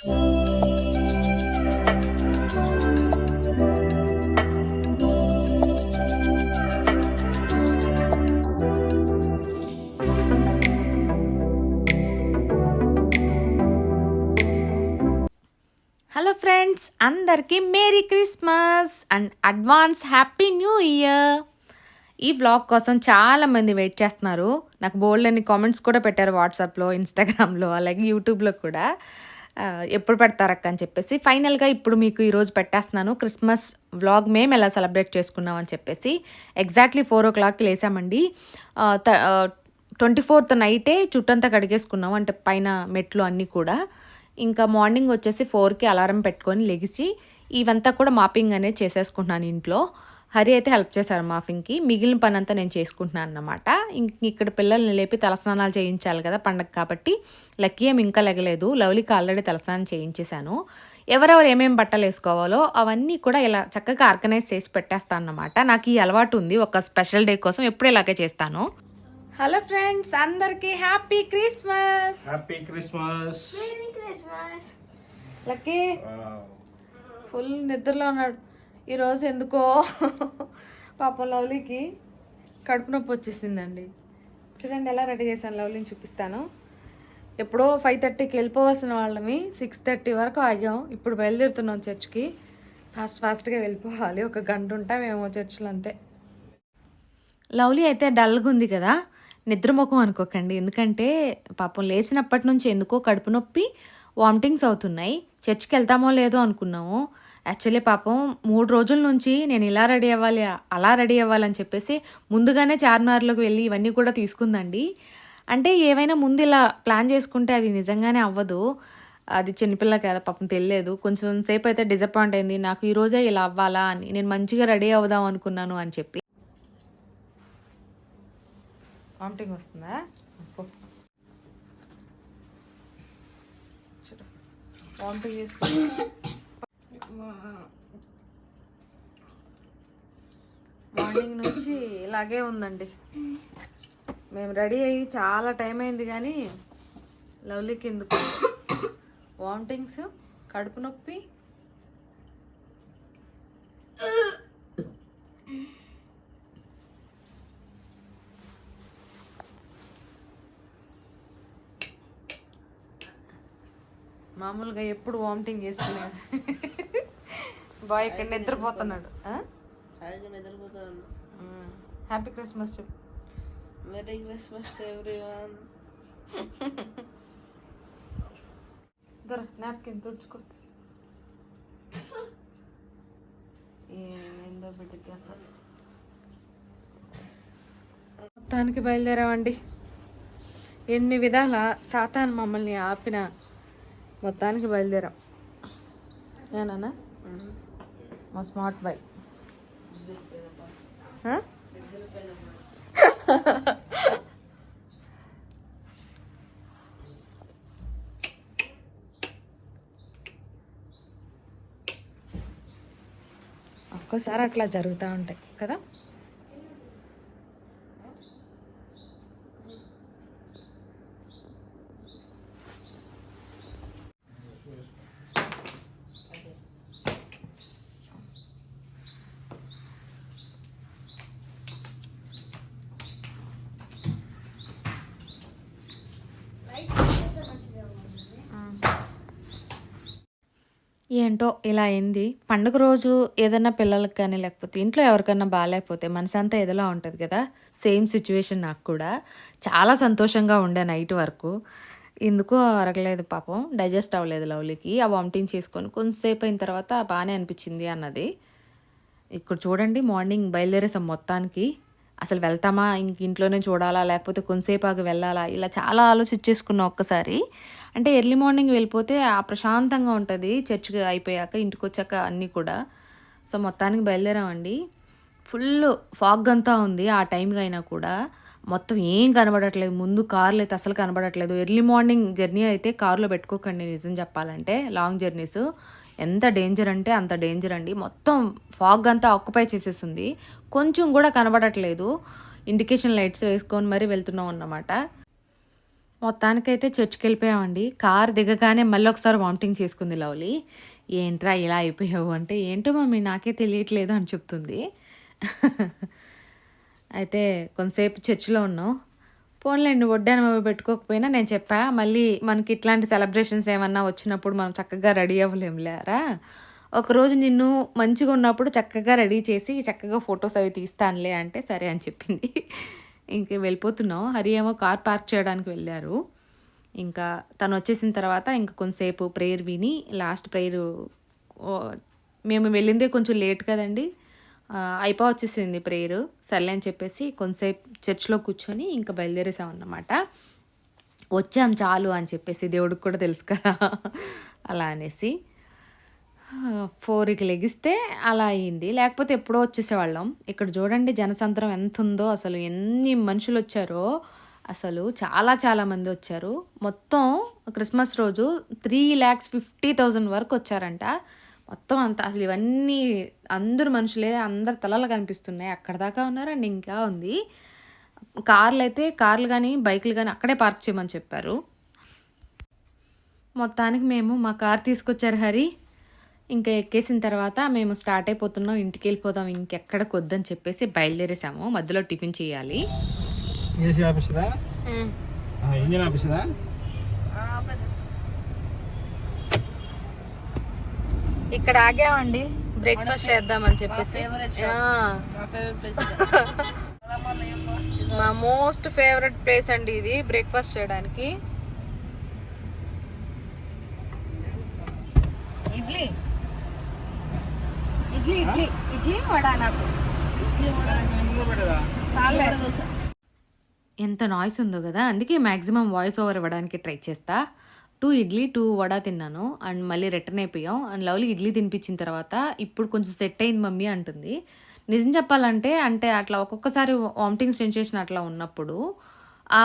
Hello friends అందరికీ merry Christmas and advance happy new year ఈ vlog కోసం చాలామంది వెయిట్ చేస్తున్నారు. నాకు బోల్డ్ అని కామెంట్స్ కూడా పెట్టారు వాట్సాప్లో ఇన్స్టాగ్రామ్లో అలాగే యూట్యూబ్లో కూడా. ఎప్పుడు పెడతారక్క అని చెప్పేసి. ఫైనల్గా ఇప్పుడు మీకు ఈరోజు పెట్టేస్తున్నాను. క్రిస్మస్ వ్లాగ్ మేము ఎలా సెలబ్రేట్ చేసుకున్నాం అని చెప్పేసి. ఎగ్జాక్ట్లీ ఫోర్ ఓ క్లాక్కి లేసామండి. ట్వంటీ ఫోర్త్ నైటే చుట్టంతా కడిగేసుకున్నాం. అంటే పైన మెట్లు అన్నీ కూడా. ఇంకా మార్నింగ్ వచ్చేసి ఫోర్కి అలారం పెట్టుకొని లెగిసి ఇవంతా కూడా మాపింగ్ అనేది చేసేసుకుంటున్నాను ఇంట్లో. హరి అయితే హెల్ప్ చేశారు మాఫింగ్కి. మిగిలిన పని అంతా నేను చేసుకుంటున్నాను అన్నమాట. ఇంక ఇక్కడ పిల్లల్ని లేపి తలస్నానాలు చేయించాలి కదా పండగ కాబట్టి. లక్కీ ఏం ఇంకా లెగలేదు. లవ్లీకి ఆల్రెడీ తలస్నానం చేయించేశాను. ఎవరెవరు ఏమేమి బట్టలు వేసుకోవాలో అవన్నీ కూడా ఇలా చక్కగా ఆర్గనైజ్ చేసి పెట్టేస్తాను అన్నమాట. నాకు ఈ అలవాటు ఉంది. ఒక స్పెషల్ డే కోసం ఎప్పుడు ఇలాగే చేస్తాను. హలో ఫ్రెండ్స్ అందరికీ happy Christmas! Happy Christmas! Lucky! Full నిద్రలో ఉన్నాడు. ఈరోజు ఎందుకో పాపం లవ్లీకి కడుపు నొప్పి వచ్చేసిందండి. చూడండి ఎలా రెడీ చేశాను లవ్లీని చూపిస్తాను. ఎప్పుడో ఫైవ్ థర్టీకి వెళ్ళిపోవాల్సిన వాళ్ళమి సిక్స్ థర్టీ వరకు ఆగాం. ఇప్పుడు బయలుదేరుతున్నాం చర్చ్కి. ఫాస్ట్ ఫాస్ట్గా వెళ్ళిపోవాలి. ఒక గంట ఉంటామేమో చర్చ్లో అంతే. లవ్లీ అయితే డల్గా ఉంది కదా. నిద్రముఖం అనుకోకండి. ఎందుకంటే పాపం లేచినప్పటి నుంచి ఎందుకో కడుపు నొప్పి వామిటింగ్స్ అవుతున్నాయి. చర్చ్కి వెళ్తామో లేదో అనుకున్నాము. యాక్చువల్లీ పాపం మూడు రోజుల నుంచి నేను ఇలా రెడీ అవ్వాలి అలా రెడీ అవ్వాలని చెప్పేసి ముందుగానే చార్మినార్లోకి వెళ్ళి ఇవన్నీ కూడా తీసుకుందండి. అంటే ఏవైనా ముందు ఇలా ప్లాన్ చేసుకుంటే అది నిజంగానే అవ్వదు. అది చిన్నపిల్ల కదా పాపం తెలియలేదు కొంచెం సేపు అయితే డిసప్పాయింట్ అయింది. నాకు ఈరోజే ఇలా అవ్వాలా అని నేను మంచిగా రెడీ అవుదాం అనుకున్నాను అని చెప్పి. వామిటింగ్ వస్తుందా? వామిటింగ్ చేసుకుని మార్నింగ్ నుంచి ఇలాగే ఉందండి. మేము రెడీ అయ్యి చాలా టైం అయింది కానీ లవ్లీకి ఎందుకు వామిటింగ్స్ కడుపు నొప్పి. మామూలుగా ఎప్పుడు వామిటింగ్ చేసుకునే బాయ్ ఇక్కడ నిద్రపోతున్నాడు. హ్యాపీ క్రిస్మస్ చెప్పు. మెరీ క్రిస్మస్ ఎవ్రీవన్ దొర నాప్కిన్ తుడుచుకో. ఏందో బిడ్డకి అసలు. మొత్తానికి బయలుదేరామండి. ఎన్ని విధాల సాతాన్ మమ్మల్ని ఆపిన మొత్తానికి బయలుదేరాం. ఏనా మా స్మార్ట్ బై. ఒక్కోసారి అట్లా జరుగుతూ ఉంటాయి కదా? ఏంటో ఇలా అయింది. పండుగ రోజు ఏదైనా పిల్లలకు కానీ లేకపోతే ఇంట్లో ఎవరికైనా బాగాలేకపోతే మనసంతా ఏదోలా ఉంటుంది కదా. సేమ్ సిచ్యువేషన్ నాకు కూడా. చాలా సంతోషంగా ఉండే నైట్ వరకు. ఎందుకో అరగలేదు పాపం. డైజెస్ట్ అవ్వలేదు లవ్లీకి. ఆ వామిటింగ్ చేసుకొని కొంతసేపు అయిన తర్వాత బాగానే అనిపించింది అన్నది. ఇక్కడ చూడండి మార్నింగ్ బయలుదేరేసాం మొత్తానికి. అసలు వెళ్తామా? ఇంక ఇంట్లోనే చూడాలా? లేకపోతే కొంతసేపు ఆగి వెళ్ళాలా? ఇలా చాలా ఆలోచించేసుకున్నా ఒక్కసారి. అంటే ఎర్లీ మార్నింగ్ వెళ్ళిపోతే ఆ ప్రశాంతంగా ఉంటుంది. చర్చ్కి అయిపోయాక ఇంటికి వచ్చాక అన్నీ కూడా. సో మొత్తానికి బయలుదేరామండి. ఫుల్ ఫాగ్ అంతా ఉంది ఆ టైంకి అయినా కూడా. మొత్తం ఏం కనబడట్లేదు. ముందు కార్లు అయితే అసలు కనబడట్లేదు. ఎర్లీ మార్నింగ్ జర్నీ అయితే కారులో పెట్టుకోకండి నిజం చెప్పాలంటే. Long journeys. ఎంత డేంజర్ అంటే అంత డేంజర్ అండి. మొత్తం ఫాగ్ అంతా ఆక్యుపై చేసేస్తుంది కొంచెం కూడా కనబడట్లేదు. ఇండికేషన్ లైట్స్ వేసుకొని మరీ వెళ్తున్నాం అన్నమాట. మొత్తానికైతే చర్చ్కి వెళ్ళిపోయామండి కార్ దిగగానే మళ్ళీ ఒకసారి వామిటింగ్ చేసుకుంది లవ్లీ. ఏంట్రా ఇలా అయిపోయావు? అంటే ఏంటో మమ్మీ నాకే తెలియట్లేదు అని చెప్తుంది. అయితే కొంతసేపు చర్చిలో ఉన్నాం. పోన్లేండి వడ్డాను మమ్మీ పెట్టుకోకపోయినా నేను చెప్పా మళ్ళీ మనకి ఇట్లాంటి సెలబ్రేషన్స్ ఏమన్నా వచ్చినప్పుడు మనం చక్కగా రెడీ అవ్వలేములేరా ఒకరోజు నిన్ను మంచిగా ఉన్నప్పుడు చక్కగా రెడీ చేసి చక్కగా ఫొటోస్ అవి తీస్తానులే అంటే సరే అని చెప్పింది. ఇంక వెళ్ళిపోతున్నాం హరి ఏమో కార్ పార్క్ చేయడానికి వెళ్ళారు. ఇంకా తను వచ్చేసిన తర్వాత ఇంకా కొంతసేపు ప్రేయర్ విని లాస్ట్ ప్రేయర్ మేము వెళ్ళిందే కొంచెం లేట్ కదండి. అయిపో వచ్చేసింది ప్రేయర్. సర్లే అని చెప్పేసి కొంతసేపు చర్చ్లో కూర్చొని ఇంకా బయలుదేరేసామన్నమాట వచ్చాం చాలు అని చెప్పేసి దేవుడికి కూడా తెలుసు కదా. అలా అనేసి. ఫోర్కి లెగిస్తే అలా అయ్యింది లేకపోతే ఎప్పుడో వచ్చేసేవాళ్ళం. ఇక్కడ చూడండి జనసంద్రం ఎంత ఉందో అసలు ఎన్ని మనుషులు వచ్చారో అసలు చాలా చాలా మంది వచ్చారు. మొత్తం క్రిస్మస్ రోజు త్రీ ల్యాక్స్ ఫిఫ్టీ థౌజండ్ వరకు వచ్చారంట. మొత్తం అంతా అసలు ఇవన్నీ అందరు మనుషులే అందరు తలలు కనిపిస్తున్నాయి. అక్కడ దాకా ఉన్నారండి ఇంకా ఉంది. కార్లు అయితే కార్లు కానీ బైకులు కానీ అక్కడే పార్క్ చేయమని చెప్పారు. మొత్తానికి మేము మా కార్ తీసుకొచ్చారు హరి. ఇంకా ఎక్కేసిన తర్వాత మేము స్టార్ట్ అయిపోతున్నాం ఇంటికి వెళ్ళిపోదాం ఇంకెక్కడికి వద్దని చెప్పేసి బయలుదేరేసాము. మధ్యలో టిఫిన్ చేయాలి. ఏసీ ఆపిస్తుందా ఇంజిన్ ఆపిస్తుందా ఇక్కడ ఆగామండి. బ్రేక్ఫాస్ట్ చేద్దామని చెప్పేసి. మా మోస్ట్ ఫేవరెట్ ప్లేస్ అండి ఇది బ్రేక్ఫాస్ట్ చేయడానికి. ఇడ్లీ. ఇడ్లీ ఇడ్లీ ఇడ్లీ వడ నాకు. చాలా ఎంత నాయిస్ ఉందో కదా. అందుకే మ్యాక్సిమం వాయిస్ ఓవర్ ఇవ్వడానికి ట్రై చేస్తా. టూ ఇడ్లీ టూ వడ తిన్నాను. అండ్ మళ్ళీ రిటర్న్ అయిపోయాం. అండ్ లవ్లీ ఇడ్లీ తినిపించిన తర్వాత ఇప్పుడు కొంచెం సెట్ అయింది మమ్మీ అంటుంది. నిజం చెప్పాలంటే అంటే అట్లా ఒక్కొక్కసారి వామిటింగ్ సెన్సేషన్ అట్లా ఉన్నప్పుడు ఆ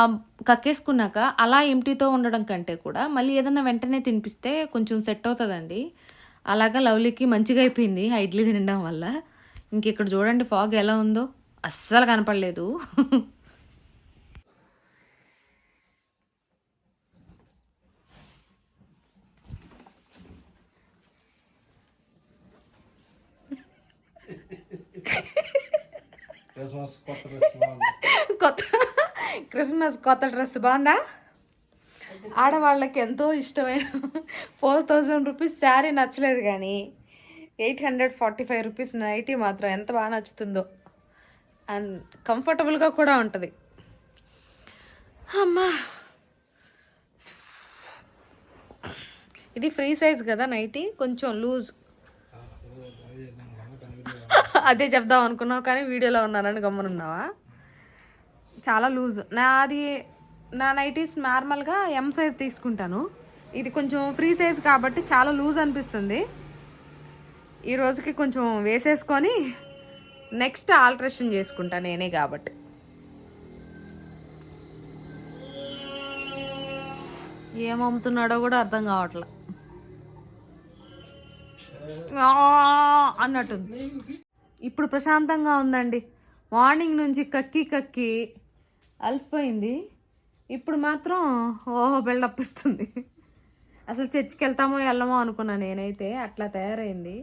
కక్కేసుకున్నాక అలా ఎంటీతో ఉండడం కంటే కూడా మళ్ళీ ఏదన్నా వెంటనే తినిపిస్తే కొంచెం సెట్ అవుతుందండి. అలాగా లవ్లీకి మంచిగా అయిపోయింది ఆ ఇడ్లీ తినడం వల్ల. ఇంక ఇక్కడ చూడండి ఫాగ్ ఎలా ఉందో. అస్సలు కనపడలేదు. క్రిస్మస్ కొత్త డ్రెస్ బాగుంది కొత్త క్రిస్మస్ కొత్త డ్రెస్ బాగుందా ఆడవాళ్ళకి ఎంతో ఇష్టమైన ఫోర్ థౌజండ్ రూపీస్ శారీ నచ్చలేదు కానీ eight hundred forty five rupees nightie మాత్రం ఎంత బాగా నచ్చుతుందో. అండ్ కంఫర్టబుల్గా కూడా ఉంటుంది. అమ్మా! ఇది ఫ్రీ సైజ్ కదా నైటీ? కొంచెం లూజ్. అదే చెప్దాం అనుకున్నావు కానీ వీడియోలో ఉన్నానని గమ్మనున్నావా? చాలా లూజ్. నాది నా నైటీస్ నార్మల్గా ఎం సైజ్ తీసుకుంటాను. ఇది కొంచెం ఫ్రీ సైజ్ కాబట్టి చాలా లూజ్ అనిపిస్తుంది. ఈ రోజుకి కొంచెం వేసేసుకొని నెక్స్ట్ ఆల్ట్రేషన్ చేసుకుంటా నేనే కాబట్టి. ఏం అమ్ముతున్నాడో కూడా అర్థం కావట్లే. అన్నట్టుంది. ఇప్పుడు ప్రశాంతంగా ఉందండి. మార్నింగ్ నుంచి కక్కి కక్కి అలసిపోయింది. ఇప్పుడు మాత్రం ఓహో బిల్డప్ ఇస్తుంది అసలు చర్చికి వెళ్తామో వెళ్ళమో అనుకున్నా నేనైతే. అట్లా తయారైంది.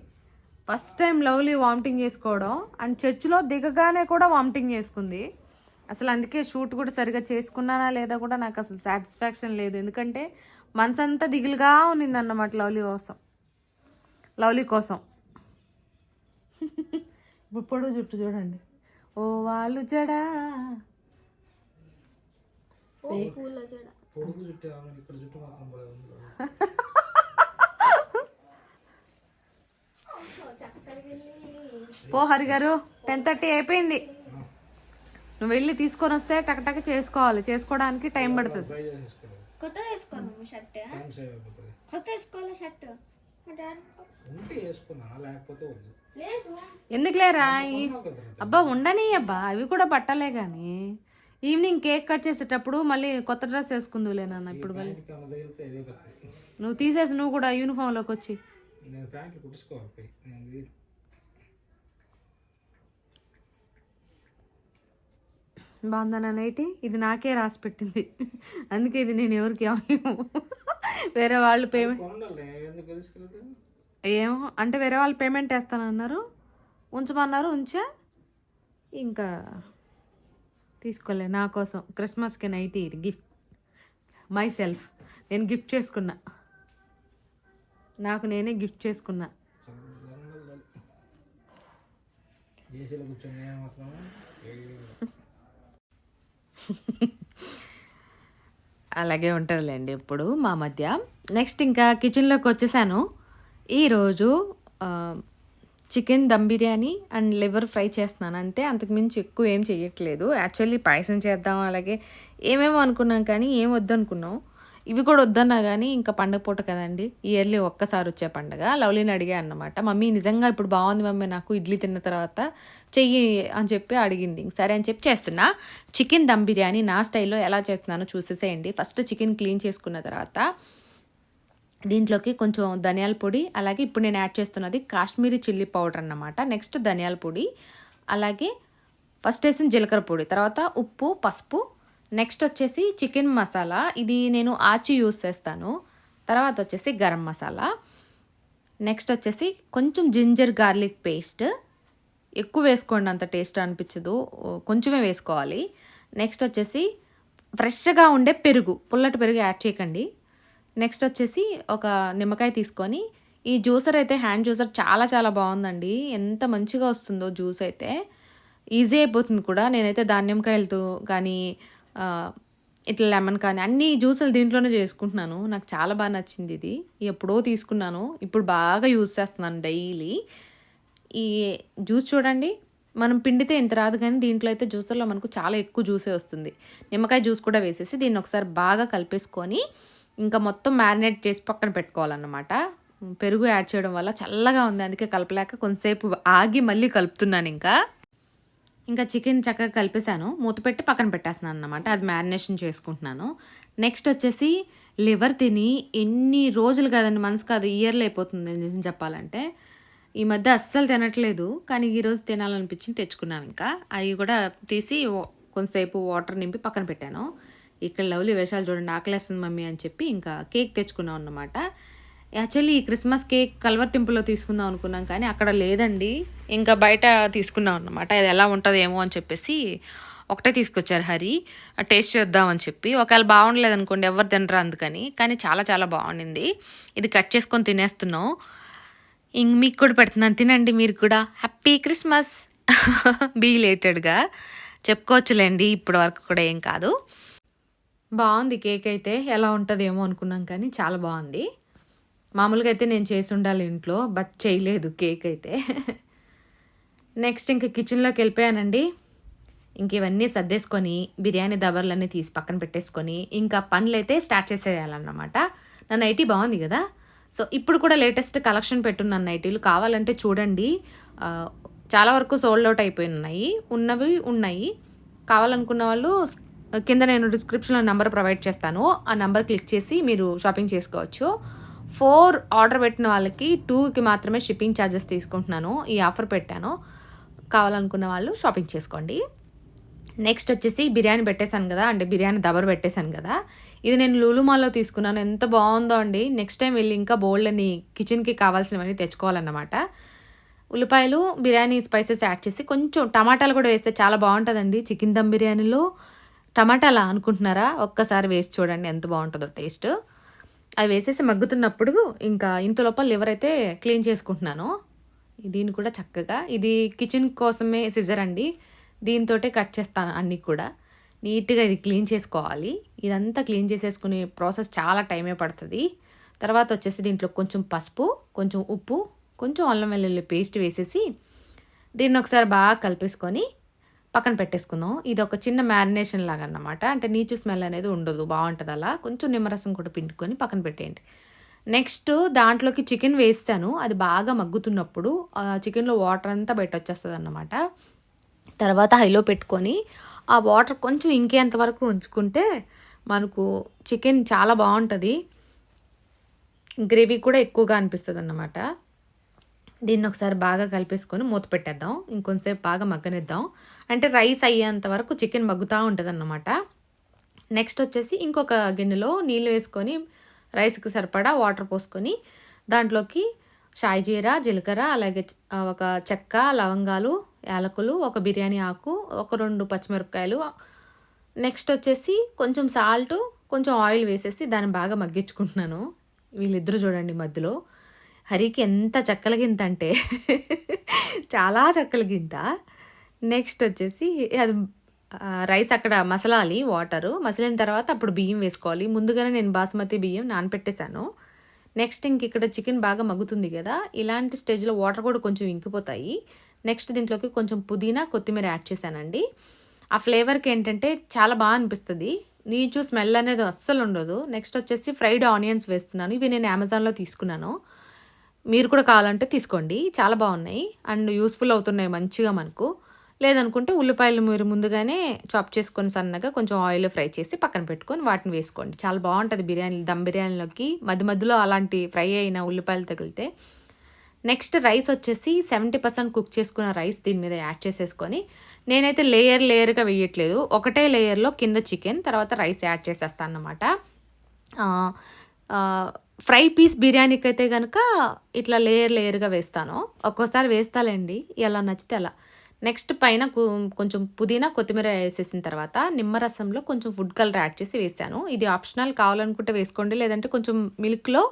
ఫస్ట్ టైం లవ్లీ వామిటింగ్ చేసుకోవడం. అండ్ చర్చిలో దిగగానే కూడా వామిటింగ్ చేసుకుంది. అసలు అందుకే షూట్ కూడా సరిగా చేసుకున్నానా లేదా కూడా నాకు అసలు సాటిస్ఫాక్షన్ లేదు. ఎందుకంటే మనసంతా దిగులుగా ఉన్నింది అన్నమాట లవ్లీ కోసం. లవ్లీ కోసం. ఇప్పుడు పొడుగు జుట్టు చూడండి. ఓ వాళ్ళు జడా పొడుగు చుట్టే ఆమె ఇక్కడ చుట్టూ మాత్రం భలే ఉంది పో హరి గారు టెన్ థర్టీ అయిపోయింది. నువ్వు వెళ్ళి తీసుకొని వస్తే టకటక చేసుకోవాలి. చేసుకోవడానికి టైం పడుతుంది. కొత్త వేసుకోను షర్ట్? కొత్త వేసుకోవాలి ఎందుకు లేరా? ఈ అబ్బా ఉండని అబ్బా అవి కూడా బట్టలే కానీ ఈవినింగ్ కేక్ కట్ చేసేటప్పుడు మళ్ళీ కొత్త డ్రెస్ వేసుకుందులే నాన్న ఇప్పుడు మళ్ళీ. నువ్వు తీసేసి నువ్వు కూడా యూనిఫామ్లోకి వచ్చి. బాగుందా నైటీ ఇది నాకే రాసి పెట్టింది. అందుకే ఇది నేను ఎవరికి. వేరే వాళ్ళు పేమెంట్ ఏమో అంటే వేరే వాళ్ళు పేమెంట్ వేస్తానన్నారు. ఉంచమన్నారు ఉంచా. ఇంకా తీసుకోలే నా కోసం. క్రిస్మస్కి నైటీ ఇది గిఫ్ట్. మై సెల్ఫ్ నేను గిఫ్ట్ చేసుకున్నా. నాకు నేనే గిఫ్ట్ చేసుకున్నా. అలాగే ఉంటుందిలేండి ఇప్పుడు మా మధ్య. నెక్స్ట్ ఇంకా కిచెన్లోకి వచ్చేసాను. ఈరోజు chicken dum biryani and liver fry చేస్తున్నాను అంతే. అంతకుమించి ఎక్కువ ఏం చేయట్లేదు యాక్చువల్లీ పాయసం చేద్దాం అలాగే ఏమేమో అనుకున్నాం కానీ ఏం వద్దనుకున్నాం ఇవి కూడా వద్దన్నా కానీ ఇంకా పండగ పూట కదండి. ఇయర్లీ ఒక్కసారి వచ్చే పండగ. లవ్లీని అడిగా అన్నమాట. మమ్మీ నిజంగా ఇప్పుడు బాగుంది మమ్మీ నాకు ఇడ్లీ తిన్న తర్వాత చెయ్యి అని చెప్పి అడిగింది. ఇంక సరే అని చెప్పి చేస్తున్నా. చికెన్ దమ్ బిర్యానీ నా స్టైల్లో ఎలా చేస్తున్నానో చూసేసేయండి. ఫస్ట్ చికెన్ క్లీన్ చేసుకున్న తర్వాత దీంట్లోకి కొంచెం ధనియాల పొడి అలాగే ఇప్పుడు నేను యాడ్ చేస్తున్నది కాశ్మీరీ చిల్లీ పౌడర్ అన్నమాట. నెక్స్ట్ ధనియాల పొడి అలాగే ఫస్ట్ వేసిన జీలకర్ర పొడి తర్వాత ఉప్పు పసుపు నెక్స్ట్ వచ్చేసి చికెన్ మసాలా. ఇది నేను ఆచి యూస్ చేస్తాను. తర్వాత వచ్చేసి గరం మసాలా. నెక్స్ట్ వచ్చేసి కొంచెం జింజర్ గార్లిక్ పేస్ట్. ఎక్కువ వేసుకోండి అంత టేస్ట్ అనిపించదు. కొంచెమే వేసుకోవాలి. నెక్స్ట్ వచ్చేసి ఫ్రెష్గా ఉండే పెరుగు పుల్లటి పెరుగు యాడ్ చేయకండి. నెక్స్ట్ వచ్చేసి ఒక నిమ్మకాయ తీసుకొని ఈ జ్యూసర్ అయితే హ్యాండ్ జ్యూసర్ చాలా చాలా బాగుందండి. ఎంత మంచిగా వస్తుందో జ్యూస్ అయితే. ఈజీ అయిపోతుంది కూడా. నేనైతే ధాన్యంకాయలతో కానీ ఇట్లా లెమన్ కానీ అన్ని జ్యూసులు దీంట్లోనే చేసుకుంటున్నాను. నాకు చాలా బాగా నచ్చింది ఇది. ఎప్పుడో తీసుకున్నాను. ఇప్పుడు బాగా యూజ్ చేస్తున్నాను డైలీ. ఈ జ్యూస్ చూడండి. మనం పిండితే ఇంత రాదు కానీ దీంట్లో అయితే జ్యూసర్లో మనకు చాలా ఎక్కువ జ్యూసే వస్తుంది. నిమ్మకాయ జ్యూస్ కూడా వేసేసి దీన్ని ఒకసారి బాగా కలిపేసుకొని ఇంకా మొత్తం మ్యారినేట్ చేసి పక్కన పెట్టుకోవాలన్నమాట. పెరుగు యాడ్ చేయడం వల్ల చల్లగా ఉంది. అందుకే కలపలేక కొంతసేపు ఆగి మళ్ళీ కలుపుతున్నాను ఇంకా. ఇంకా చికెన్ చక్కగా కలిపేశాను. మూత పెట్టి పక్కన పెట్టేస్తున్నాను అన్నమాట. అది మ్యారినేషన్ చేసుకుంటున్నాను. నెక్స్ట్ వచ్చేసి లివర్ తిని ఎన్ని రోజులు కాదండి మనసు కాదు ఇయర్లు అయిపోతుంది నిజం చెప్పాలంటే. ఈ మధ్య అస్సలు తినట్లేదు కానీ ఈరోజు తినాలనిపించింది తెచ్చుకున్నాం ఇంకా. అవి కూడా తీసి కొంతసేపు వాటర్ నింపి పక్కన పెట్టాను. ఇక్కడ లవ్లీ వేషాలు చూడండి ఆకలేస్తుంది మమ్మీ అని చెప్పి ఇంకా కేక్ తెచ్చుకున్నాం అన్నమాట. యాక్చువల్లీ ఈ క్రిస్మస్ కేక్ కల్వర్ టెంపుల్లో తీసుకుందాం అనుకున్నాం కానీ అక్కడ లేదండి. ఇంకా బయట తీసుకున్నాం అనమాట అది ఎలా ఉంటుందేమో ఏమో అని చెప్పేసి ఒకటే తీసుకొచ్చారు హరి. టేస్ట్ చేద్దామని చెప్పి. ఒకవేళ బాగుండలేదు అనుకోండి ఎవరు తినరు అందుకని. కానీ చాలా చాలా బాగుండింది. ఇది కట్ చేసుకొని తినేస్తున్నాం. ఇంక మీకు కూడా పెడుతున్నాను. తినండి మీరు కూడా. Happy Christmas. బీలేటెడ్గా చెప్పుకోవచ్చులేండి ఇప్పటి వరకు కూడా ఏం కాదు. బాగుంది కేక్ అయితే ఎలా ఉంటుందేమో అనుకున్నాం కానీ చాలా బాగుంది. మామూలుగా అయితే నేను చేసి ఉండాలి ఇంట్లో బట్ చేయలేదు కేక్ అయితే. నెక్స్ట్ ఇంకా కిచెన్లోకి వెళ్ళిపోయానండి. ఇంక ఇవన్నీ సర్దేసుకొని బిర్యానీ దబర్లన్నీ తీసి పక్కన పెట్టేసుకొని ఇంకా పనులు అయితే స్టార్ట్ చేసేయాలన్నమాట. నా నైటీ బాగుంది కదా. సో ఇప్పుడు కూడా లేటెస్ట్ కలెక్షన్ పెట్టున్నాను నైటీలు. కావాలంటే చూడండి. చాలా వరకు సోల్డ్ అవుట్ అయిపోయి ఉన్నాయి. ఉన్నవి ఉన్నాయి. కావాలనుకున్న వాళ్ళు కింద నేను డిస్క్రిప్షన్లో నెంబర్ ప్రొవైడ్ చేస్తాను. ఆ నెంబర్ క్లిక్ చేసి మీరు షాపింగ్ చేసుకోవచ్చు. ఫోర్ ఆర్డర్ పెట్టిన వాళ్ళకి టూకి మాత్రమే షిప్పింగ్ ఛార్జెస్ తీసుకుంటున్నాను. ఈ ఆఫర్ పెట్టాను. కావాలనుకున్న వాళ్ళు షాపింగ్ చేసుకోండి. నెక్స్ట్ వచ్చేసి బిర్యానీ పెట్టేశాను కదా అంటే బిర్యానీ దబర్ పెట్టేశాను కదా. ఇది నేను లూలుమాల్లో తీసుకున్నాను. ఎంత బాగుందో అండి. నెక్స్ట్ టైం వెళ్ళి ఇంకా బోల్డ్ని కిచెన్కి కావాల్సినవన్నీ తెచ్చుకోవాలన్నమాట. ఉల్లిపాయలు బిర్యానీ స్పైసెస్ యాడ్ చేసి కొంచెం టమాటాలు కూడా వేస్తే చాలా బాగుంటుందండి. చికెన్ దమ్ బిర్యానీలో టమాటాలా అనుకుంటున్నారా? ఒక్కసారి వేసి చూడండి ఎంత బాగుంటుందో టేస్ట్. అవి వేసేసి మగ్గుతున్నప్పుడు ఇంకా ఇంత లోపల లివర్ అయితే క్లీన్ చేసుకుంటున్నాను. దీన్ని కూడా చక్కగా. ఇది కిచెన్ కోసమే సిజర్ అండి. దీంతో కట్ చేస్తాను అన్నీ కూడా. నీట్గా ఇది క్లీన్ చేసుకోవాలి. ఇదంతా క్లీన్ చేసేసుకునే ప్రాసెస్ చాలా టైమే పడుతుంది. తర్వాత వచ్చేసి దీంట్లో కొంచెం పసుపు కొంచెం ఉప్పు కొంచెం అల్లం వెల్లుల్లి పేస్ట్ వేసేసి దీన్ని ఒకసారి బాగా కలిపేసుకొని పక్కన పెట్టేసుకుందాం. ఇది ఒక చిన్న మ్యారినేషన్ లాగా అన్నమాట అంటే నీచు స్మెల్ అనేది ఉండదు బాగుంటుంది అలా. కొంచెం నిమ్మరసం కూడా పిండుకొని పక్కన పెట్టేయండి. నెక్స్ట్ దాంట్లోకి చికెన్ వేస్తాను. అది బాగా మగ్గుతున్నప్పుడు ఆ చికెన్లో వాటర్ అంతా బయట వచ్చేస్తుంది అన్నమాట తర్వాత హైలో పెట్టుకొని ఆ వాటర్ కొంచెం ఇంకేంత వరకు ఉంచుకుంటే మనకు చికెన్ చాలా బాగుంటుంది. గ్రేవీ కూడా ఎక్కువగా అనిపిస్తుంది అన్నమాట దీన్ని ఒకసారి బాగా కలిపేసుకొని మూత పెట్టేద్దాం. ఇంకొంతసేపు బాగా మగ్గనిద్దాం. అంటే రైస్ అయ్యేంత వరకు చికెన్ మగ్గుతూ ఉంటుంది అన్నమాట నెక్స్ట్ వచ్చేసి ఇంకొక గిన్నెలో నీళ్ళు వేసుకొని రైస్కి సరిపడా వాటర్ పోసుకొని దాంట్లోకి షాయిజీరా జీలకర్ర అలాగే ఒక చెక్క లవంగాలు యాలకులు ఒక బిర్యానీ ఆకు ఒక రెండు పచ్చిమిరపకాయలు. నెక్స్ట్ వచ్చేసి కొంచెం సాల్ట్ కొంచెం ఆయిల్ వేసేసి దాన్ని బాగా మగ్గించుకుంటున్నాను. వీళ్ళిద్దరూ చూడండి మధ్యలో. హరికి ఎంత చెక్కల గింత అంటే చాలా చెక్కల గింత. నెక్స్ట్ వచ్చేసి అది రైస్ అక్కడ మసలాలి వాటరు. మసలిన తర్వాత అప్పుడు బియ్యం వేసుకోవాలి. ముందుగానే నేను బాస్మతి బియ్యం నానపెట్టేశాను. నెక్స్ట్ ఇంక ఇక్కడ చికెన్ బాగా మగ్గుతుంది కదా ఇలాంటి స్టేజ్లో వాటర్ కూడా కొంచెం ఇంకిపోతాయి. నెక్స్ట్ దీంట్లోకి కొంచెం పుదీనా కొత్తిమీర యాడ్ చేశానండి. ఆ ఫ్లేవర్కి ఏంటంటే చాలా బాగా అనిపిస్తుంది. నీచు స్మెల్ అనేది అస్సలు ఉండదు. నెక్స్ట్ వచ్చేసి ఫ్రైడ్ ఆనియన్స్ వేస్తున్నాను. ఇవి నేను అమెజాన్లో తీసుకున్నాను. మీరు కూడా కావాలంటే తీసుకోండి. చాలా బాగున్నాయి. అండ్ యూస్ఫుల్ అవుతున్నాయి మంచిగా మనకు. లేదనుకుంటే ఉల్లిపాయలు మీరు ముందుగానే చాప్ చేసుకొని సన్నగా కొంచెం ఆయిల్ ఫ్రై చేసి పక్కన పెట్టుకొని వాటిని వేసుకోండి. చాలా బాగుంటుంది బిర్యానీ దమ్ బిర్యానీలోకి. మధ్య మధ్యలో అలాంటి ఫ్రై అయిన ఉల్లిపాయలు తగిలితే. నెక్స్ట్ రైస్ వచ్చేసి సెవెంటీ పర్సెంట్ కుక్ చేసుకున్న రైస్ దీని మీద యాడ్ చేసేసుకొని. నేనైతే లేయర్ లేయర్గా వేయట్లేదు. ఒకటే లేయర్లో కింద చికెన్ తర్వాత రైస్ యాడ్ చేసేస్తాను అన్నమాట. ఫ్రై పీస్ బిర్యానీకి అయితే కనుక ఇట్లా లేయర్ లేయర్గా వేస్తాను. ఒక్కోసారి వేస్తాలేండి. ఎలా నచ్చితే అలా. నెక్స్ట్ పైన కొంచెం పుదీనా కొత్తిమీర వేసేసిన తర్వాత నిమ్మరసంలో కొంచెం ఫుడ్ కలర్ యాడ్ చేసి వేసాను. ఇది ఆప్షనల్ కావాలనుకుంటే వేసుకోండి. లేదంటే కొంచెం మిల్క్లో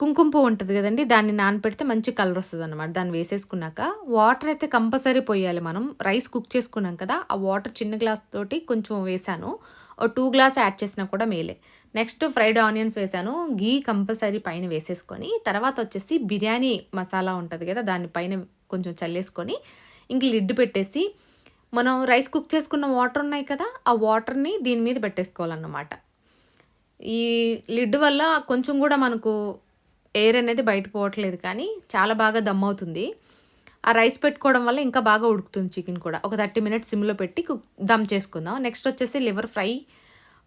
కుంకుమ పువ్వు ఉంటుంది కదండి దాన్ని నానపెడితే మంచి కలర్ వస్తుంది అనమాట దాన్ని వేసేసుకున్నాక వాటర్ అయితే కంపల్సరీ పోయాలి మనం. రైస్ కుక్ చేసుకున్నాం కదా ఆ వాటర్ చిన్న గ్లాస్ తోటి కొంచెం వేసాను. ఓ టూ గ్లాస్ యాడ్ చేసినా కూడా మేలే. నెక్స్ట్ ఫ్రైడ్ ఆనియన్స్ వేసాను. గీ కంపల్సరీ పైన వేసేసుకొని తర్వాత వచ్చేసి బిర్యానీ మసాలా ఉంటుంది కదా దానిపైన కొంచెం చల్లేసుకొని ఇంక లిడ్ పెట్టేసి మనం రైస్ కుక్ చేసుకున్న వాటర్ ఉన్నాయి కదా ఆ వాటర్ని దీని మీద పెట్టేసుకోవాలన్నమాట. ఈ లిడ్ వల్ల కొంచెం కూడా మనకు ఎయిర్ అనేది బయట పోవట్లేదు కానీ చాలా బాగా దమ్ అవుతుంది. ఆ రైస్ పెట్టుకోవడం వల్ల ఇంకా బాగా ఉడుకుతుంది చికెన్ కూడా. ఒక థర్టీ మినిట్స్ సిమ్లో పెట్టి కుక్ దమ్ చేసుకుందాం. నెక్స్ట్ వచ్చేసి లివర్ ఫ్రై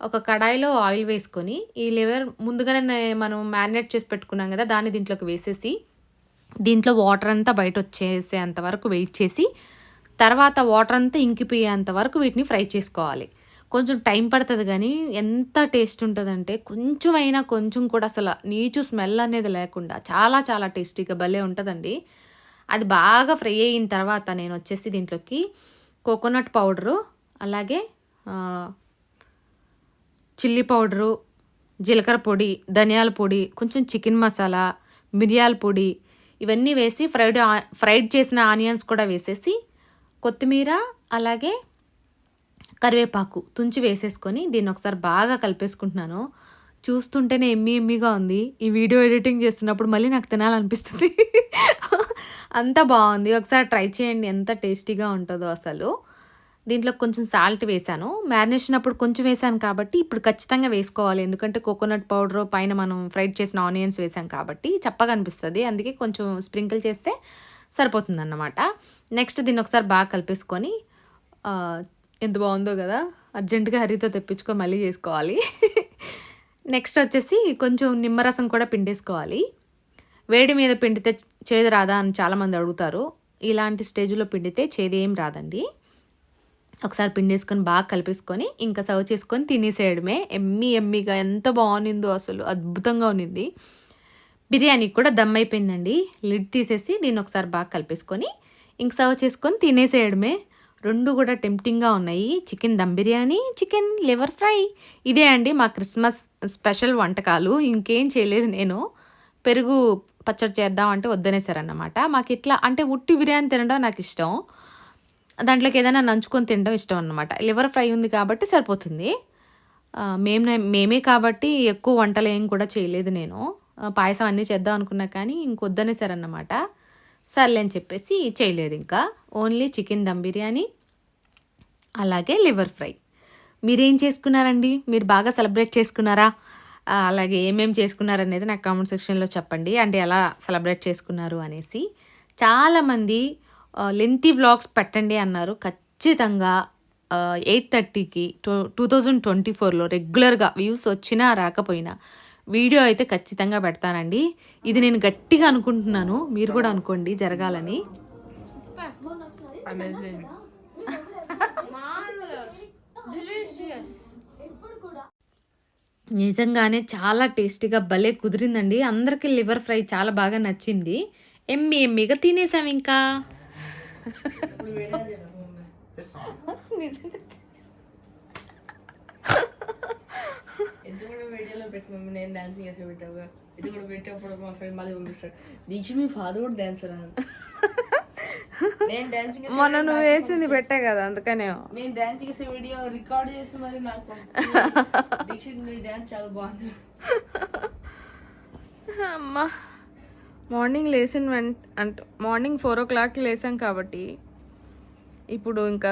ఒక కడాయిలో ఆయిల్ వేసుకొని ఈ లివర్ ముందుగానే మనం మ్యారినేట్ చేసి పెట్టుకున్నాం కదా దాన్ని దీంట్లోకి వేసేసి దీంట్లో వాటర్ అంతా బయట వచ్చేసేంత వరకు వెయిట్ చేసి తర్వాత వాటర్ అంతా ఇంకిపోయేంత వరకు వీటిని ఫ్రై చేసుకోవాలి. కొంచెం టైం పడుతుంది కానీ ఎంత టేస్ట్ ఉంటుందంటే కొంచెం అయినా కొంచెం కూడా అసలు నీచు స్మెల్ అనేది లేకుండా చాలా చాలా టేస్టీగా భలే ఉంటుందండి. అది బాగా ఫ్రై అయిన తర్వాత నేను వచ్చేసి దీంట్లోకి కోకోనట్ పౌడరు అలాగే చిల్లీ పౌడరు జీలకర్ర పొడి ధనియాల పొడి కొంచెం చికెన్ మసాలా మిరియాల పొడి ఇవన్నీ వేసి ఫ్రైడ్ ఫ్రైడ్ చేసిన ఆనియన్స్ కూడా వేసేసి కొత్తిమీర అలాగే కరివేపాకు తుంచి వేసేసుకొని దీన్ని ఒకసారి బాగా కలిపేసుకుంటున్నాను. చూస్తుంటేనే ఎమ్మి ఎమ్మిగా ఉంది. ఈ వీడియో ఎడిటింగ్ చేస్తున్నప్పుడు మళ్ళీ నాకు తినాలనిపిస్తుంది. అంత బాగుంది. ఒకసారి ట్రై చేయండి. ఎంత టేస్టీగా ఉంటుందో అసలు. దీంట్లో కొంచెం సాల్ట్ వేసాను మ్యారినేషన్ అప్పుడు కొంచెం వేసాను కాబట్టి ఇప్పుడు ఖచ్చితంగా వేసుకోవాలి. ఎందుకంటే కోకోనట్ పౌడర్ పైన మనం ఫ్రైడ్ చేసిన ఆనియన్స్ వేసాం కాబట్టి చప్పగా అనిపిస్తుంది. అందుకే కొంచెం స్ప్రింకిల్ చేస్తే సరిపోతుందన్నమాట. నెక్స్ట్ దీన్ని ఒకసారి బాగా కలిపేసుకొని ఎంత బాగుందో కదా అర్జెంటుగా హరితో తెప్పించుకో మళ్ళీ చేసుకోవాలి. నెక్స్ట్ వచ్చేసి కొంచెం నిమ్మరసం కూడా పిండేసుకోవాలి. వేడి మీద పిండితే చేదు రాదా అని చాలామంది అడుగుతారు. ఇలాంటి స్టేజ్లో పిండితే చేదు ఏం రాదండి. ఒకసారి పిండేసుకొని బాగా కలిపేసుకొని ఇంకా సర్వ్ చేసుకొని తినేసేయడమే. ఎమ్మి ఎమ్మిగా ఎంత బాగునిందో అసలు. అద్భుతంగా ఉన్నింది బిర్యానీ కూడా దమ్ అయిపోయిందండి. లిడ్ తీసేసి దీన్ని ఒకసారి బాగా కలిపేసుకొని ఇంక సర్వ్ చేసుకొని తినేసేయడమే. రెండు కూడా టెంప్టింగ్గా ఉన్నాయి. Chicken dum biryani chicken liver fry. ఇదే అండి మా క్రిస్మస్ స్పెషల్ వంటకాలు. ఇంకేం చేయలేదు నేను. పెరుగు పచ్చడి చేద్దాం అంటే వద్దనేసారన్నమాట. మాకు ఇట్లా అంటే ఉట్టి బిర్యానీ తినడం నాకు ఇష్టం. దాంట్లోకి ఏదైనా నంచుకొని తినడం ఇష్టం అనమాట లివర్ ఫ్రై ఉంది కాబట్టి సరిపోతుంది. మేము మేమే కాబట్టి ఎక్కువ వంటలు ఏం కూడా చేయలేదు నేను. పాయసం అన్నీ చేద్దాం అనుకున్నా కానీ ఇంకొద్దనేసారన్నమాట. సర్లే అని చెప్పేసి చేయలేదు ఇంకా. ఓన్లీ చికెన్ దమ్ బిర్యానీ అలాగే లివర్ ఫ్రై. మీరేం చేసుకున్నారండి? మీరు బాగా సెలబ్రేట్ చేసుకున్నారా? అలాగే ఏమేమి చేసుకున్నారనేది నాకు కామెంట్ సెక్షన్లో చెప్పండి. అంటే ఎలా సెలబ్రేట్ చేసుకున్నారు అనేసి. చాలామంది లెంతీ వ్లాగ్స్ పెట్టండి అన్నారు. ఖచ్చితంగా ఎయిట్ థర్టీకి టూ టూ థౌజండ్ ట్వంటీ ఫోర్లో రెగ్యులర్గా వ్యూస్ వచ్చినా రాకపోయినా వీడియో అయితే ఖచ్చితంగా పెడతానండి. ఇది నేను గట్టిగా అనుకుంటున్నాను. మీరు కూడా అనుకోండి జరగాలని. నిజంగానే చాలా టేస్టీగా భలే కుదిరిందండి. అందరికీ లివర్ ఫ్రై చాలా బాగా నచ్చింది. ఎమ్మి ఎమ్మిగా తినేసాం ఇంకా. ఇది కూడా వీడియోలో పెట్టి మమ్మీ నేను డాన్సింగ్ చేసి పెట్టావు ఇది కూడా పెట్టేప్పుడు మా ఫ్రెండ్ మళ్ళీ పంపిస్తాడు దీక్ష మీ ఫాదర్ కూడా డాన్సర్ నేను డాన్సింగ్ మొన్న నువ్వు వేసింది పెట్టా కదా అందుకనే. నేను డాన్స్ చేసే వీడియో రికార్డ్ చేసి మరి నాకు పంపించాడు. దీక్ష నీ డాన్స్ చాలా బాగుంది. అమ్మా. మార్నింగ్ లేచిన వెంట అంటే మార్నింగ్ ఫోర్ ఓ క్లాక్కి లేసాం కాబట్టి ఇప్పుడు ఇంకా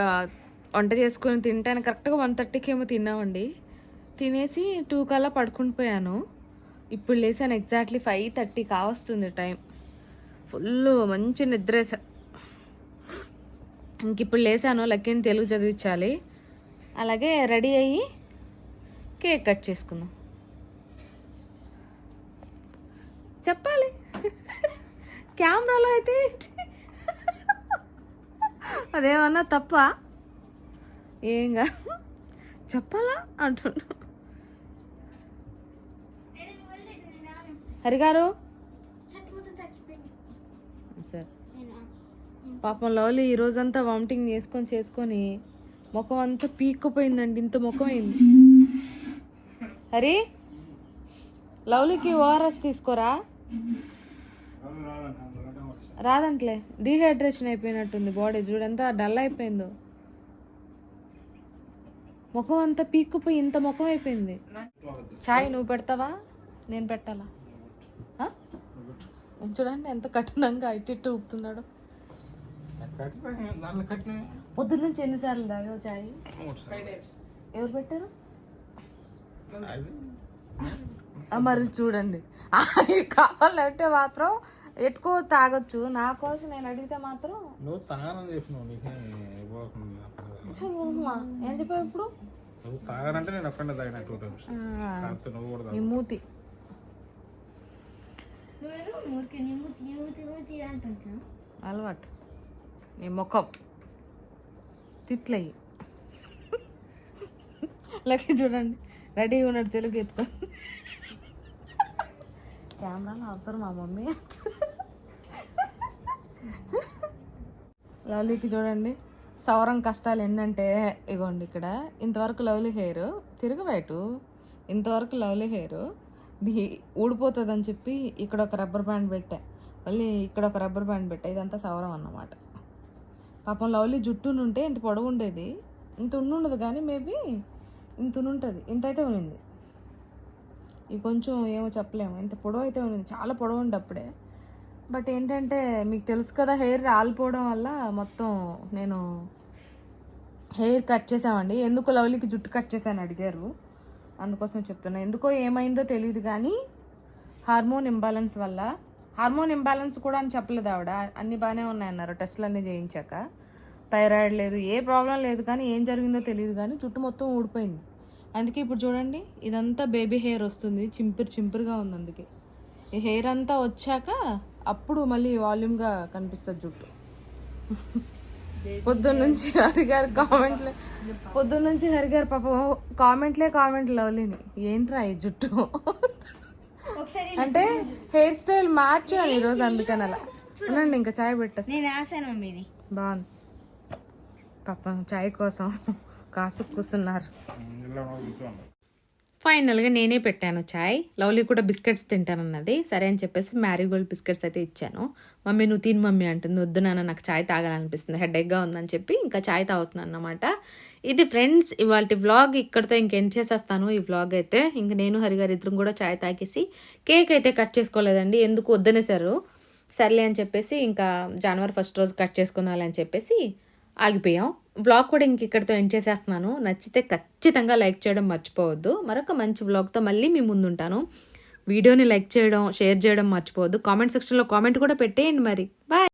వంట చేసుకొని తింటాను. కరెక్ట్గా వన్ థర్టీకి ఏమో తిన్నామండి. తినేసి టూ కల్లా పడుకుని పోయాను. ఇప్పుడు లేసాను ఎగ్జాక్ట్లీ ఫైవ్ థర్టీ కావస్తుంది టైం. ఫుల్ మంచి నిద్ర ఇంక ఇప్పుడు లేసాను లక్కీని తెలుగు చదివించాలి. అలాగే రెడీ అయ్యి కేక్ కట్ చేసుకుందాం. చెప్పాలి. కెమెరాలో అయితే ఏంటి? అదేమన్నా తప్ప? ఏంగా చెప్పాలా? అంటున్నా హరిగారు? సార్. సరే పాపం లవ్లీ ఈ రోజంతా వామిటింగ్ చేసుకొని చేసుకొని ముఖం అంతా పీక్కుపోయిందండి. ఇంత ముఖం అయింది హరి లవ్లీకి ఓఆర్ఎస్ తీసుకోరా? రాదంట్లే డీహైడ్రేషన్ అయిపోయినట్టుంది బాడీ చూడంతా డల్ అయిపోయిందో. ముఖం అంతా పీక్కుపోయి ఇంత ముఖం అయిపోయింది. చాయ్ నువ్వు పెడతావా? నేను పెట్టాలా? చూడండి ఎంత కఠినంగా ఇటు ఇటు ఊపుతున్నాడు. పొద్దున్న నుంచి ఎన్నిసార్లు తాగావు చాయ్. ఎవరు పెట్టారు? మరి చూడండి. కావాలంటే మాత్రం ఎక్కువ తాగొచ్చు. నా కోసం నేను అడిగితే మాత్రం నువ్వు తాగనని చెప్పినావు ఏం చెప్పావు ఇప్పుడు? నువ్వు తాగనంటే నేను ఒక్కడే తాగిన టూ టైమ్స్. నువ్వు కూడా నీ మూతి. అలవాటు. నీ ముఖం. తిట్లయ్యి. లక్కీ చూడండి. రెడీగా ఉన్నాడు తెలుగు ఎత్తుకొని. కెమెరాలు అవసరం మా మమ్మీ? లవ్లీకి చూడండి సౌరం కష్టాలు ఏంటంటే ఇగోండి ఇక్కడ ఇంతవరకు లవ్లీ హెయిర్ తిరగబెట్టు ఇంతవరకు లవ్లీ హెయిర్ ది ఊడిపోతుందని చెప్పి ఇక్కడ ఒక రబ్బర్ బ్యాండ్ పెట్టా. మళ్ళీ ఇక్కడ ఒక రబ్బర్ బ్యాండ్ పెట్టా ఇదంతా సౌరం అన్నమాట. పాపం లవ్లీ జుట్టు ఉంటే ఇంత పొడవు ఉండేది ఇంత ఉండదు కానీ మేబీ ఇంత ఉంటుంది ఇంత అయితే ఉన్నింది. ఇది కొంచెం ఏమో చెప్పలేము. ఇంత పొడవు అయితే ఉంది చాలా పొడవు ఉండే అప్పుడే. బట్ ఏంటంటే మీకు తెలుసు కదా హెయిర్ రాలిపోవడం వల్ల మొత్తం నేను హెయిర్ కట్ చేసామండి ఎందుకు లవ్లీకి జుట్టు కట్ చేశాను అడిగారు. అందుకోసం చెప్తున్నా. ఎందుకో ఏమైందో తెలియదు కానీ హార్మోన్ ఇంబ్యాలెన్స్ వల్ల హార్మోన్ ఇంబ్యాలెన్స్ కూడా అని చెప్పలేదు ఆవిడ. అన్ని బాగానే ఉన్నాయన్నారు. టెస్ట్లు అన్నీ చేయించాక. థైరాయిడ్ లేదు ఏ ప్రాబ్లం లేదు కానీ ఏం జరిగిందో తెలియదు కానీ జుట్టు మొత్తం ఊడిపోయింది. అందుకే ఇప్పుడు చూడండి ఇదంతా బేబీ హెయిర్ వస్తుంది. చింపిరి చింపిరిగా ఉంది అందుకే. ఈ హెయిర్ అంతా వచ్చాక అప్పుడు మళ్ళీ వాల్యూమ్గా కనిపిస్తుంది జుట్టు. పొద్దున్న నుంచి హరిగారు కామెంట్లే పొద్దున్న నుంచి హరిగారు పాపం కామెంట్లే కామెంట్లు లవ్లీని ఏంట్రా ఈ జుట్టు? అంటే హెయిర్ స్టైల్ మార్చాను ఈరోజు అందుకని అలా. ఉండండి ఇంకా చాయ్ పెట్టేస్తా. నేను రాశాను మమ్మీ ఇది బాగుంది. పాపం చాయ్ కోసం. కాసు కూర్చోండి ఫైనల్గా నేనే పెట్టాను చాయ్. లవ్లీ కూడా బిస్కెట్స్ తింటానన్నది. సరే అని చెప్పేసి మ్యారీగోల్డ్ బిస్కెట్స్ అయితే ఇచ్చాను. మమ్మీ నువ్వు తిని మమ్మీ అంటుంది. వద్దు నాన్న నాకు చాయ్ తాగాలనిపిస్తుంది. హెడేక్గా ఉందని చెప్పి ఇంకా చాయ్ తాగుతున్నాను అన్నమాట ఇది ఫ్రెండ్స్ ఇవాళ వ్లాగ్ ఇక్కడితో ఇంకెండ్ చేసేస్తాను ఈ వ్లాగ్ అయితే. ఇంక నేను హరిగారు ఇద్దరం కూడా చాయ్ తాగేసి కేక్ అయితే కట్ చేసుకోలేదండి. ఎందుకు వద్దనేసారు సర్లే అని చెప్పేసి ఇంకా జనవరి ఫస్ట్ రోజు కట్ చేసుకుందాలి అని చెప్పేసి ఆగిపోయాం. వ్లాగ్ కూడా ఇంక ఇక్కడితో ఎండ్ చేసేస్తున్నాను. నచ్చితే ఖచ్చితంగా లైక్ చేయడం మర్చిపోవద్దు. మరొక మంచి వ్లాగ్తో మళ్ళీ మీ ముందుంటాను. వీడియోని లైక్ చేయడం షేర్ చేయడం మర్చిపోవద్దు. కామెంట్ సెక్షన్లో కామెంట్ కూడా పెట్టేయండి మరి. బాయ్